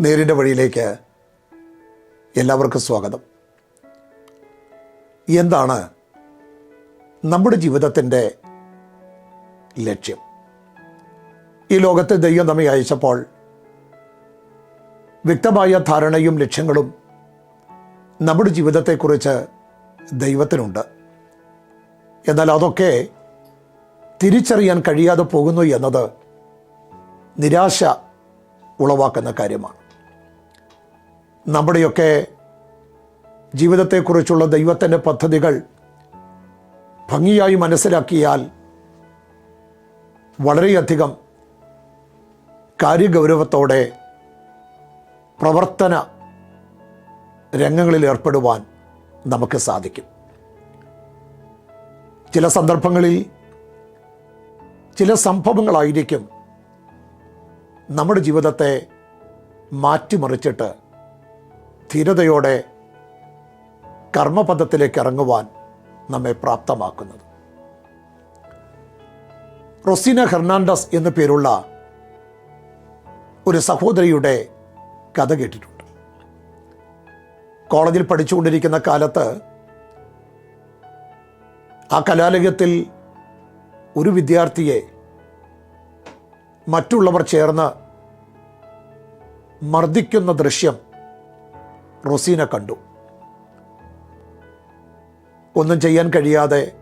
നേരിന്റെ വഴിയിലേക്ക് എല്ലാവർക്കും സ്വാഗതം. എന്താണ് നമ്മുടെ ജീവിതത്തിന്റെ ലക്ഷ്യം? ഈ ലോകത്തെ ദൈവം നമ്മെ അയച്ചപ്പോൾ വ്യക്തമായ ധാരണയും ലക്ഷ്യങ്ങളും നമ്മുടെ ജീവിതത്തെക്കുറിച്ച് ദൈവത്തിനുണ്ട്. എന്നാൽ അതൊക്കെ തിരിച്ചറിയാൻ കഴിയാതെ പോകുന്നു എന്നത് നിരാശ ഉളവാക്കുന്ന കാര്യമാണ്. നമ്മുടെയൊക്കെ ജീവിതത്തെക്കുറിച്ചുള്ള ദൈവത്തിന്റെ പദ്ധതികൾ ഭംഗിയായി മനസ്സിലാക്കിയാൽ വളരെയധികം കാര്യഗൗരവത്തോടെ പ്രവർത്തന രംഗങ്ങളിൽ ഏർപ്പെടുവാൻ നമുക്ക് സാധിക്കും. ചില സന്ദർഭങ്ങളിൽ ചില സംഭവങ്ങളായിരിക്കും നമ്മുടെ ജീവിതത്തെ മാറ്റിമറിച്ചിട്ട് ധീരതയോടെ കർമ്മപഥത്തിലേക്ക് ഇറങ്ങുവാൻ നമ്മെ പ്രാപ്തമാക്കുന്നത്. റൊസീന ഹെർണാണ്ടസ് എന്നു പേരുള്ള ഒരു സഹോദരിയുടെ കഥ കേട്ടിട്ടുണ്ട്. കോളേജിൽ പഠിച്ചുകൊണ്ടിരിക്കുന്ന കാലത്ത് ആ കലാലയത്തിൽ ഒരു വിദ്യാർത്ഥിയെ മറ്റുള്ളവർ ചേർന്ന് മർദ്ദിക്കുന്ന ദൃശ്യം റൊസീന കണ്ടു. ഒന്നും ചെയ്യാൻ കഴിയാതെ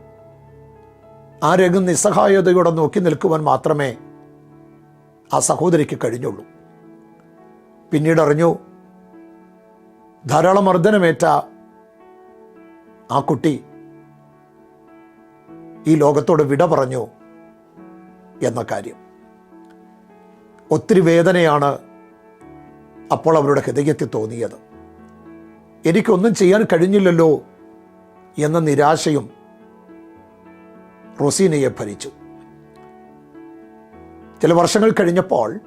ആ രംഗം നിസ്സഹായതയോടെ നോക്കി നിൽക്കുവാൻ മാത്രമേ ആ സഹോദരിക്ക് കഴിഞ്ഞുള്ളൂ. പിന്നീട് അറിഞ്ഞു ധാരാളം മർദ്ദനമേറ്റ ആ കുട്ടി ഈ ലോകത്തോട് വിട പറഞ്ഞു എന്ന കാര്യം. ഒത്തിരി വേദനയാണ് അപ്പോൾ അവരുടെ ഹൃദയത്തിൽ തോന്നിയത്. എനിക്കൊന്നും ചെയ്യാൻ കഴിഞ്ഞില്ലല്ലോ എന്ന നിരാശയും റൊസീനയെ ഭരിച്ചു. ചില വർഷങ്ങൾ കഴിഞ്ഞപ്പോൾ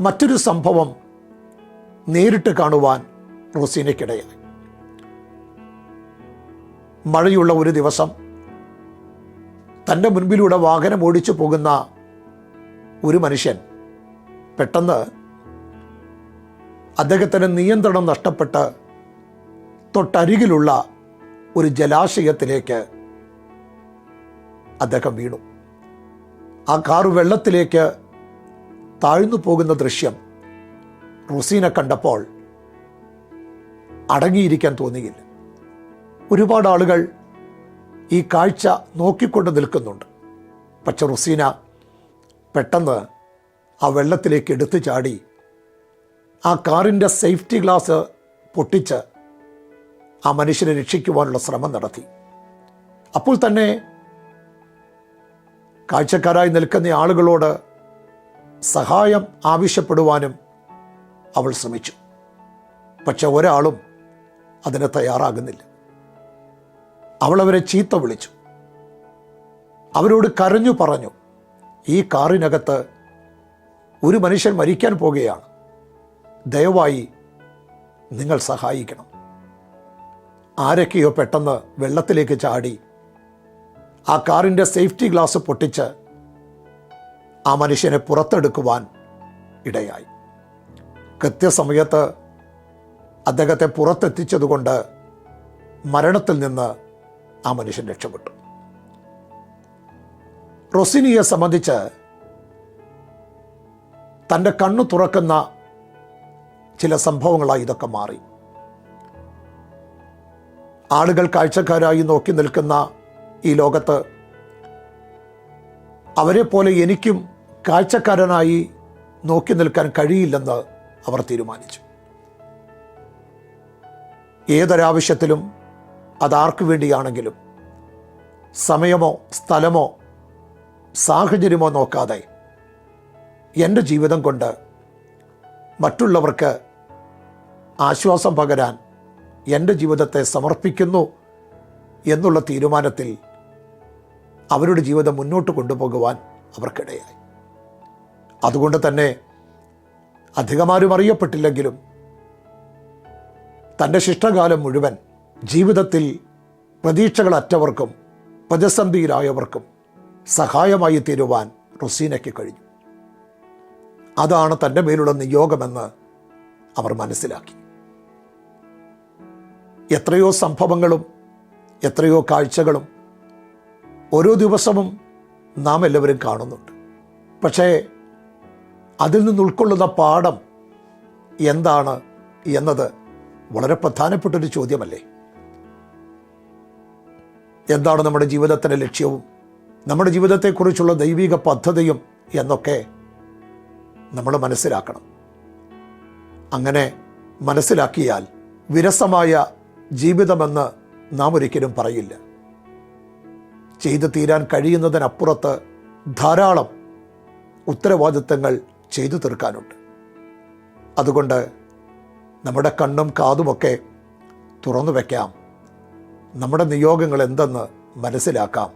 മറ്റൊരു സംഭവം നേരിട്ട് കാണുവാൻ റൊസീനയ്ക്കിടയായി. മഴയുള്ള ഒരു ദിവസം തന്റെ മുൻപിലൂടെ വാഹനം ഓടിച്ചു പോകുന്ന ഒരു മനുഷ്യൻ പെട്ടെന്ന് അദ്ദേഹത്തിന് നിയന്ത്രണം നഷ്ടപ്പെട്ട് തൊട്ടരികിലുള്ള ഒരു ജലാശയത്തിലേക്ക് അദ്ദേഹം വീണു. ആ കാറു വെള്ളത്തിലേക്ക് താഴ്ന്നു പോകുന്ന ദൃശ്യം റുസീനെ കണ്ടപ്പോൾ അടങ്ങിയിരിക്കാൻ തോന്നിയില്ല. ഒരുപാട് ആളുകൾ ഈ കാഴ്ച നോക്കിക്കൊണ്ട് നിൽക്കുന്നുണ്ട്. പക്ഷെ റുസീന പെട്ടെന്ന് ആ വെള്ളത്തിലേക്ക് എടുത്തു ചാടി ആ കാറിന്റെ സേഫ്റ്റി ഗ്ലാസ് പൊട്ടിച്ച് ആ മനുഷ്യനെ രക്ഷിക്കുവാനുള്ള ശ്രമം നടത്തി. അപ്പോൾ തന്നെ കാഴ്ചക്കാരായി നിൽക്കുന്ന ആളുകളോട് സഹായം ആവശ്യപ്പെടുവാനും അവൾ ശ്രമിച്ചു. പക്ഷെ ഒരാളും അതിന് തയ്യാറാകുന്നില്ല. അവളവരെ ചീത്ത വിളിച്ചു. അവരോട് കരഞ്ഞു പറഞ്ഞു ഈ കാറിനകത്ത് ഒരു മനുഷ്യൻ മരിക്കാൻ പോകുകയാണ്. ദയവായി നിങ്ങൾ സഹായിക്കണം. ആരൊക്കെയോ പെട്ടെന്ന് വെള്ളത്തിലേക്ക് ചാടി ആ കാറിന്റെ സേഫ്റ്റി ഗ്ലാസ് പൊട്ടിച്ച് ആ മനുഷ്യനെ പുറത്തെടുക്കുവാൻ ഇടയായി. കൃത്യസമയത്ത് അദ്ദേഹത്തെ പുറത്തെത്തിച്ചതുകൊണ്ട് മരണത്തിൽ നിന്ന് ആ മനുഷ്യൻ രക്ഷപ്പെട്ടു. റൊസിനിയെ സംബന്ധിച്ച് തന്റെ കണ്ണു തുറക്കുന്ന ചില സംഭവങ്ങളായി ഇതൊക്കെ മാറി. ആളുകൾ കാഴ്ചക്കാരായി നോക്കി നിൽക്കുന്ന ഈ ലോകത്ത് അവരെ പോലെ എനിക്കും കാഴ്ചക്കാരനായി നോക്കി നിൽക്കാൻ കഴിയില്ലെന്ന് അവർ തീരുമാനിച്ചു. ഏതൊരാവശ്യത്തിലും അതാർക്കു വേണ്ടിയാണെങ്കിലും സമയമോ സ്ഥലമോ സാഹചര്യമോ നോക്കാതെ എന്റെ ജീവിതം കൊണ്ട് മറ്റുള്ളവർക്ക് ആശ്വാസം പകരാൻ എന്റെ ജീവിതത്തെ സമർപ്പിക്കുന്നു എന്നുള്ള തീരുമാനത്തിൽ അവരുടെ ജീവിതം മുന്നോട്ട് കൊണ്ടുപോകുവാൻ അവർക്കിടയായി. അതുകൊണ്ട് തന്നെ അധികമാരും അറിയപ്പെട്ടില്ലെങ്കിലും തന്റെ ശിഷ്ടകാലം മുഴുവൻ ജീവിതത്തിൽ പ്രതീക്ഷകളറ്റവർക്കും പ്രതിസന്ധിയിലായവർക്കും സഹായമായി തീരുവാൻ റൊസീനയ്ക്ക് കഴിഞ്ഞു. അതാണ് തന്റെ മേലുള്ള നിയോഗമെന്ന് അവർ മനസ്സിലാക്കി. എത്രയോ സംഭവങ്ങളും എത്രയോ കാഴ്ചകളും ഓരോ ദിവസവും നാം എല്ലാവരും കാണുന്നുണ്ട്. പക്ഷേ അതിൽ നിന്ന് ഉൾക്കൊള്ളുന്ന പാഠം എന്താണ് എന്നത് വളരെ പ്രധാനപ്പെട്ടൊരു ചോദ്യമല്ലേ? എന്താണ് നമ്മുടെ ജീവിതത്തിന്റെ ലക്ഷ്യവും? നമ്മുടെ ജീവിതത്തെക്കുറിച്ചുള്ള ദൈവിക പദ്ധതിയും എന്നൊക്കെ നമ്മൾ മനസ്സിലാക്കണം. അങ്ങനെ മനസ്സിലാക്കിയാൽ വിരസമായ ജീവിതമെന്ന് നാം ഒരിക്കലും പറയില്ല. ചെയ്തു തീരാൻ കഴിയുന്നതിനപ്പുറത്ത് ധാരാളം ഉത്തരവാദിത്തങ്ങൾ ചെയ്തു തീർക്കാനുണ്ട്. അതുകൊണ്ട് നമ്മുടെ കണ്ണും കാതുമൊക്കെ തുറന്നു വയ്ക്കാം നമ്മുടെ നിയോഗങ്ങൾ എന്തെന്ന് മനസ്സിലാക്കാം.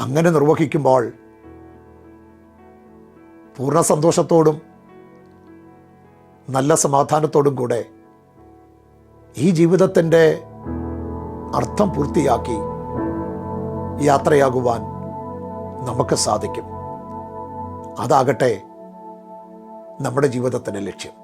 അങ്ങനെ നിർവഹിക്കുമ്പോൾ പൂർണ സന്തോഷത്തോടും നല്ല സമാധാനത്തോടും കൂടെ ഈ ജീവിതത്തിന്റെ അർത്ഥം പൂർത്തിയാക്കി യാത്രയാകുവാൻ നമുക്ക് സാധിക്കും. അതാകട്ടെ നമ്മുടെ ജീവിതത്തിന്റെ ലക്ഷ്യം.